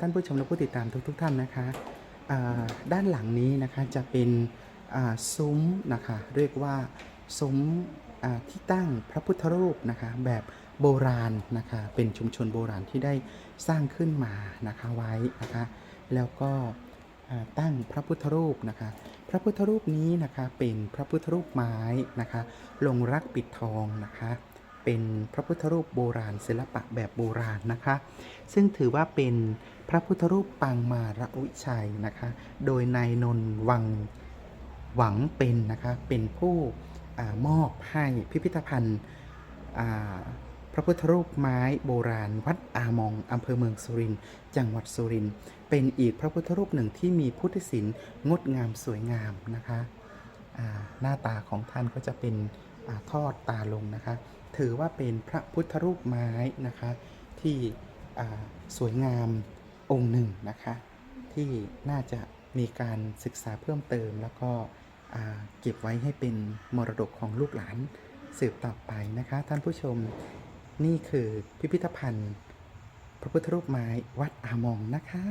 ท่านผู้ชมและผู้ติดตามทุกๆทท่านนะคะด้านหลังนี้นะคะจะเป็นซุ้มนะคะเรียกว่าซุ้มที่ตั้งพระพุทธรูปนะคะแบบโบราณนะคะเป็นชุมชนโบราณที่ได้สร้างขึ้นมานะคะไว้นะคะแล้วก็ตั้งพระพุทธรูปนะคะพระพุทธรูปนี้นะคะเป็นพระพุทธรูปไม้นะคะลงรักปิดทองนะคะเป็นพระพุทธรูปโบราณศิลปะแบบโบราณนะคะ ซึ่งถือว่าเป็น พระพุทธรูปปางมาระวิชัยนะคะ โดยนายนนท์วังหวังเป็นนะคะ เป็นผู้อมอบให้พิพิธภัณฑ์พระพุทธรูปไม้โบราณวัดอามองอำเภอเมืองสุรินทร์จังหวัดสุรินทร์เป็นอีกพระพุทธรูปหนึ่งที่มีพุทธศิลป์งดงามสวยงามนะคะหน้าตาของท่านก็จะเป็นอทอดตาลงนะคะ ถือว่าเป็นพระพุทธรูปไม้นะคะที่สวยงาม องค์หนึ่งนะคะ ที่น่าจะมีการศึกษาเพิ่มเติม แล้วก็เก็บไว้ให้เป็นมรดกของลูกหลานสืบต่อไปนะคะ ท่านผู้ชมนี่คือพิพิธภัณฑ์ พระพุทธรูปไม้วัดอามองนะคะ